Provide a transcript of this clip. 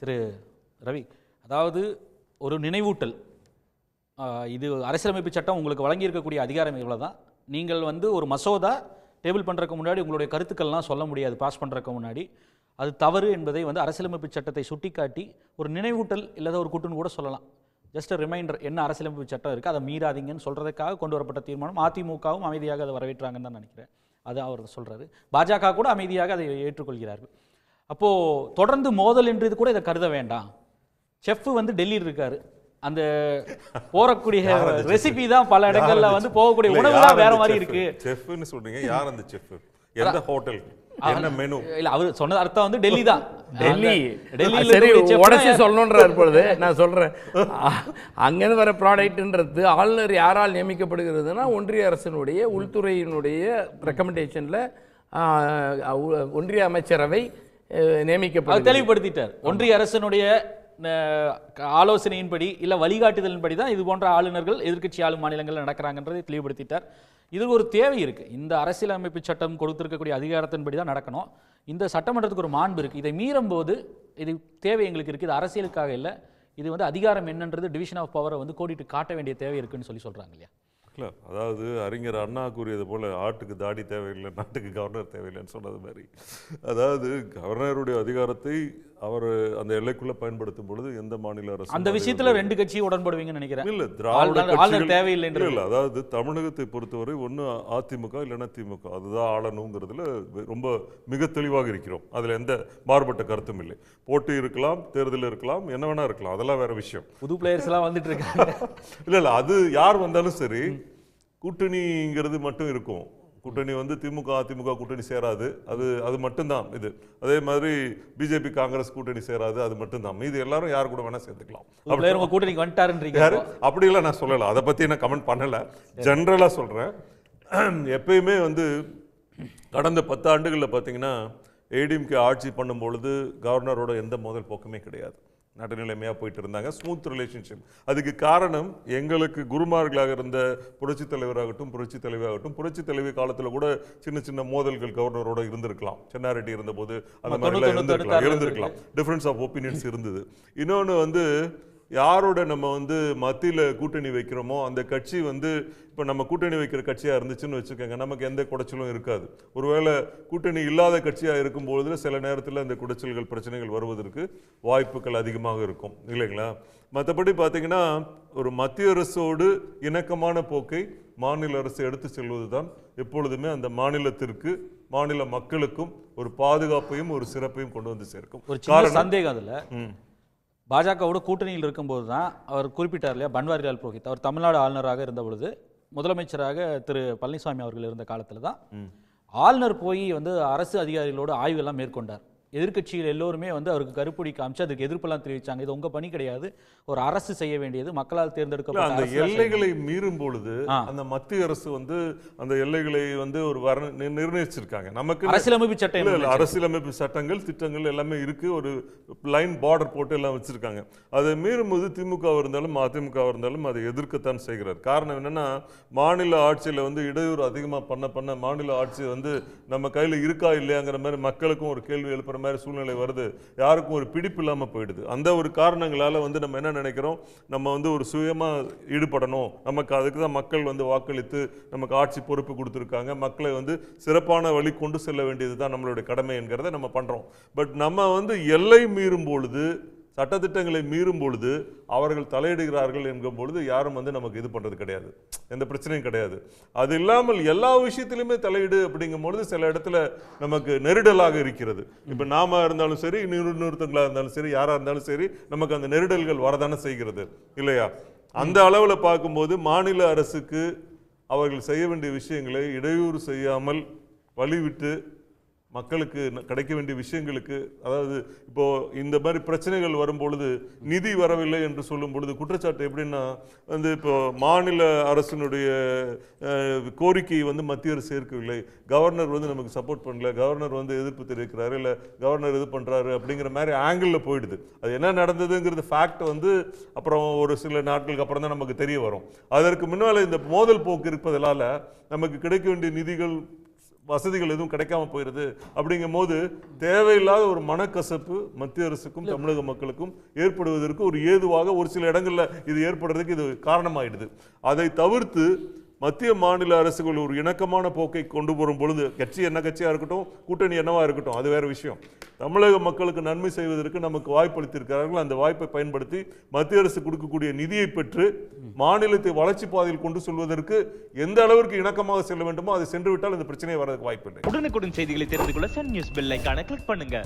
திரு ரவி அதாவது ஒரு நினைவூட்டல். இது அரசியலமைப்பு சட்டம் உங்களுக்கு வழங்கியிருக்கக்கூடிய அதிகாரம் இவ்வளோ தான் நீங்கள் வந்து ஒரு மசோதா டேபிள் பண்ணுறதுக்கு முன்னாடி உங்களுடைய கருத்துக்கள்லாம் சொல்ல முடியாது பாஸ் பண்ணுறதுக்கு முன்னாடி. அது தவறு என்பதை வந்து அரசியலமைப்பு சட்டத்தை சுட்டிக்காட்டி ஒரு நினைவூட்டல் இல்லாத ஒரு கூட்டுன்னு கூட சொல்லலாம். ஜஸ்ட் ரிமைண்டர் என்ன அரசியலமைப்பு சட்டம் இருக்குது அதை மீறாதீங்கன்னு சொல்கிறதுக்காக கொண்டு வரப்பட்ட தீர்மானம் அதிமுகவும் அமைதியாக அதை வரவேற்றாங்கன்னு தான் நினைக்கிறேன். அது அவர் சொல்கிறாரு பாஜக கூட அமைதியாக அதை ஏற்றுக்கொள்கிறார்கள். அப்போது தொடர்ந்து மோதல் என்று இது கூட இதை கருத வேண்டாம். செஃப் வந்து டெல்லியில் இருக்காரு. அந்த போறக்கூடிய ரெசிபி தான் பல இடங்கள்ல வந்து போகக்கூடிய உணவு தான் வேற மாதிரி chef? இருக்கு. chefன்னு சொல்றீங்க யார் அந்த செஃப்? எந்த ஹோட்டல்? என்ன மெனு இல்ல அவர் சொன்னது அர்த்தம் வந்து டெல்லி தான். டெல்லி. டெல்லியில சரி உடச்சி தான் சொல்லணுன்றார் பொழுது நான் சொல்றேன். அங்கிருந்து வர ப்ராடக்ட்ன்றது ஆளுநர் யாரால் நியமிக்கப்படுகிறதுனா ஒன்றிய அரசினுடைய உள்துறையினுடைய ரெக்கமெண்டேஷன்ல ஒன்றிய அமைச்சரவை நியமிக்கப்படுகிறது. தெளிவுபடுத்திட்டார். ஒன்றிய அரசினுடைய ஆலோசனையின்படி இல்ல வழிகாட்டுதலின்படி தான் இது போன்ற ஆளுநர்கள் எதிர்க்கட்சி ஆளும் மாநிலங்கள் நடக்கிறாங்கன்றதை தெளிவுபடுத்திட்டார். இது ஒரு தேவை இருக்கு. இந்த அரசியலமைப்பு சட்டம் கொடுத்திருக்கக்கூடிய அதிகாரத்தின்படி தான் நடக்கணும். இந்த சட்டமன்றத்துக்கு ஒரு மாண்பு இருக்கு. இதை மீறும் போது இது தேவை எங்களுக்கு இருக்கு. இது அரசியலுக்காக இல்லை. இது வந்து அதிகாரம் என்னன்றது டிவிஷன் ஆஃப் பவரை வந்து கோடிட்டு காட்ட வேண்டிய தேவை இருக்குன்னு சொல்லி சொல்றாங்க இல்லையா? இல்லை அதாவது அறிஞர் அண்ணா கூறியது போல் ஆட்டுக்கு தாடி தேவையில்லை நாட்டுக்கு கவர்னர் தேவையில்லைன்னு சொன்னது மாதிரி. அதாவது கவர்னருடைய அதிகாரத்தை அவர் அந்த எல்லைக்குள்ள பயன்படுத்தும் பொழுது எந்த மாநில அரசு அந்த விஷயத்துல ரெண்டு கட்சியும் உடன்படுவீங்கன்னு நினைக்கிறேன். இல்ல திராவிட தேவையில்லைன்றது. இல்ல, அதாவது தமிழகத்தை பொறுத்தவரை ஒண்ணு அதிமுக இல்லைன்னா திமுக. அதுதான் ஆளணுங்கிறதுல ரொம்ப மிக தெளிவாக இருக்கிறோம். அதுல எந்த மாறுபட்ட கருத்தும் இல்லை. போட்டி இருக்கலாம் தேர்தல் இருக்கலாம் என்ன வேணா இருக்கலாம். அதெல்லாம் வேற விஷயம். புது பிளேயர்ஸ் எல்லாம் வந்துட்டு இருக்காங்க. இல்ல இல்ல அது யார் வந்தாலும் சரி கூட்டணிங்கிறது மட்டும் இருக்கும். கூட்டணி வந்து திமுக அதிமுக கூட்டணி சேராது. அது அது மட்டும்தான் இது. அதே மாதிரி பிஜேபி காங்கிரஸ் கூட்டணி சேராது. அது மட்டும்தான். மீதி எல்லாரும் யார் கூட வேணா சேர்த்துக்கலாம் பிளேயர் உங்க கூட்டணிக்கு வந்துட்டாருன்றீங்க யாரு? அப்படிலாம் நான் சொல்லல. அதை பத்தி நான் கமெண்ட் பண்ணல. ஜென்ரலா சொல்றேன். எப்பயுமே வந்து கடந்த பத்து ஆண்டுகளில் பார்த்தீங்கன்னா ஏடிஎம்கே ஆட்சி பண்ணும் பொழுது கவர்னரோட எந்த மோதல் போக்குமே கிடையாது. நடுநிலைமையாக போயிட்டு இருந்தாங்க ஸ்மூத் ரிலேஷன்ஷிப் அதுக்கு காரணம் எங்களுக்கு குருமார்களாக இருந்த புரட்சி தலைவராகட்டும் புரட்சி தலைவியாகட்டும் புரட்சி தலைவி காலத்தில் கூட சின்ன சின்ன மோதல்கள் கவர்னரோட இருந்திருக்கலாம். சென்னாரெட்டி இருந்தபோது அந்த மாதிரிலாம் இருந்திருக்கலாம். இருந்திருக்கலாம். டிஃபரன்ஸ் ஆஃப் ஒப்பீனியன்ஸ் இருந்தது. இன்னொன்று வந்து யாரோட நம்ம வந்து மத்தியில் கூட்டணி வைக்கிறோமோ அந்த கட்சி வந்து இப்போ நம்ம கூட்டணி வைக்கிற கட்சியாக இருந்துச்சுன்னு வச்சுக்கோங்க நமக்கு எந்த குடைச்சலும் இருக்காது. ஒருவேளை கூட்டணி இல்லாத கட்சியாக இருக்கும்பொழுது சில நேரத்தில் இந்த குடைச்சல்கள் பிரச்சனைகள் வருவதற்கு வாய்ப்புகள் அதிகமாக இருக்கும். இல்லைங்களா? மற்றபடி பார்த்தீங்கன்னா ஒரு மத்திய அரசோடு இணக்கமான போக்கை மாநில அரசு எடுத்து செல்வது தான் எப்பொழுதுமே அந்த மாநிலத்திற்கு மாநில மக்களுக்கும் ஒரு பாதுகாப்பையும் ஒரு சிறப்பையும் கொண்டு வந்து சேர்க்கும். ஒரு சந்தேகம் அதுல. பாஜகவோட கூட்டணியில் இருக்கும்போது தான் அவர் குறிப்பிட்டார் இல்லையா பன்வாரிலால் புரோஹித். அவர் தமிழ்நாடு ஆளுநராக இருந்த பொழுது முதலமைச்சராக திரு பழனிசாமி அவர்கள் இருந்த காலத்துல தான் ஆளுநர் போய் வந்து அரசு அதிகாரிகளோட ஆய்வெல்லாம் மேற்கொண்டார். எதிர்க்கட்சிகள் எல்லோருமே வந்து அவருக்கு கருப்புடி காமிச்சு அதுக்கு எதிர்ப்பெல்லாம் தெரிவிச்சாங்க. இது உங்க பணி கிடையாது. ஒரு அரசு செய்ய வேண்டியது. மக்களால் தேர்ந்தெடுக்கப்பட்ட அந்த. எல்லைகளை மீறும் பொழுது. அந்த மத்திய அரசு வந்து அந்த எல்லைகளை வந்து ஒரு வர நிர்ணயிச்சிருக்காங்க. நமக்கு அரசியலமைப்பு சட்டம் அரசியலமைப்பு சட்டங்கள் திட்டங்கள் எல்லாமே இருக்கு. ஒரு லைன் பார்டர் போட்டு எல்லாம் வச்சிருக்காங்க. அதை மீறும்போது திமுக இருந்தாலும் அதிமுக இருந்தாலும் அதை எதிர்க்கத்தான் செய்கிறார். காரணம் என்னன்னா மாநில ஆட்சியில வந்து இடையூறு அதிகமா பண்ண பண்ண மாநில ஆட்சி வந்து நம்ம கையில இருக்கா இல்லையாங்கிற மாதிரி மக்களுக்கும் ஒரு கேள்வி எழுப்புற மாதிரி சூழ்நிலை வருது யாருக்கும் ஒரு பிடிப்பு இல்லாமல் போயிடுது. அந்த ஒரு காரணங்களால் வந்து நம்ம என்ன நினைக்கிறோம்? நம்ம வந்து ஒரு சுயமாக ஈடுபடணும். நமக்கு அதுக்கு தான் மக்கள் வந்து வாக்களித்து நமக்கு ஆட்சி பொறுப்பு கொடுத்துருக்காங்க. மக்களை வந்து சிறப்பான வழி கொண்டு செல்ல வேண்டியது தான் நம்மளுடைய கடமை என்கிறத நம்ம பண்ணுறோம் பட் நம்ம வந்து எல்லை மீறும் பொழுது சட்டத்திட்டங்களை மீறும் பொழுது அவர்கள் தலையிடுகிறார்கள் என்கும் பொழுது யாரும் வந்து நமக்கு இது பண்ணுறது கிடையாது. எந்த பிரச்சனையும் கிடையாது. அது இல்லாமல் எல்லா விஷயத்திலுமே தலையீடு அப்படிங்கும் பொழுது சில இடத்துல நமக்கு நெருடலாக இருக்கிறது. இப்போ நாம இருந்தாலும் சரி இன்னொரு இருந்தாலும் சரி யாராக இருந்தாலும் சரி நமக்கு அந்த நெருடல்கள் வரதானே செய்கிறது. இல்லையா? அந்த அளவில் பார்க்கும்போது மாநில அரசுக்கு அவர்கள் செய்ய வேண்டிய விஷயங்களை இடையூறு செய்யாமல் வழிவிட்டு மக்களுக்கு கிடைக்க வேண்டிய விஷயங்களுக்கு அதாவது இப்போ இந்த மாதிரி பிரச்சனைகள் வரும்பொழுது நிதி வரவில்லை என்று சொல்லும் பொழுது குற்றச்சாட்டு எப்படின்னா வந்து இப்போ மாநில அரசினுடைய கோரிக்கையை வந்து மத்திய அரசு ஏற்கவில்லை. கவர்னர் வந்து நமக்கு சப்போர்ட் பண்ணல. கவர்னர் வந்து எதிர்ப்பு தெரிவிக்கிறாரு. இல்லை கவர்னர் இது பண்ணுறாரு அப்படிங்கிற மாதிரி ஆங்கிளில் போயிடுது. அது என்ன நடந்ததுங்கிறது ஃபேக்ட் வந்து அப்புறம் ஒரு சில நாட்களுக்கு அப்புறம் தான் நமக்கு தெரிய வரும். அதற்கு முன்னால் இந்த மோதல் போக்கு இருப்பதனால நமக்கு கிடைக்க வேண்டிய நிதிகள் வசதிகள் எதுவும் கிடைக்காம போயிடுது அப்படிங்கும் போது தேவையில்லாத ஒரு மனக்கசப்பு மத்திய அரசுக்கும் தமிழக மக்களுக்கும் ஏற்படுவதற்கு ஒரு ஏதுவாக ஒரு சில இடங்கள்ல இது ஏற்படுறதுக்கு இது காரணமாயிடுது. அதை தவிர்த்து மத்திய மாநில அரசுகள் ஒரு இணக்கமான போக்கை கொண்டு வரும் பொழுது கட்சி என்ன கட்சியாக இருக்கட்டும் கூட்டணி என்னவாக இருக்கட்டும் அது வேற விஷயம். தமிழக மக்களுக்கு நன்மை செய்வதற்கு நமக்கு வாய்ப்பளித்திருக்கிறார்கள். அந்த வாய்ப்பை பயன்படுத்தி மத்திய அரசு கொடுக்கக்கூடிய நிதியை பெற்று மாநிலத்தை வளர்ச்சி பாதையில் கொண்டு செல்வதற்கு எந்த அளவிற்கு இணக்கமாக செல்ல வேண்டுமோ அது சென்று விட்டால் இந்த பிரச்சனை வரதுக்கு வாய்ப்பில்லை. உடனுக்குடன் செய்திகளை தெரிந்து கொள்ள சன் நியூஸ் பெல் கிளிக் பண்ணுங்க.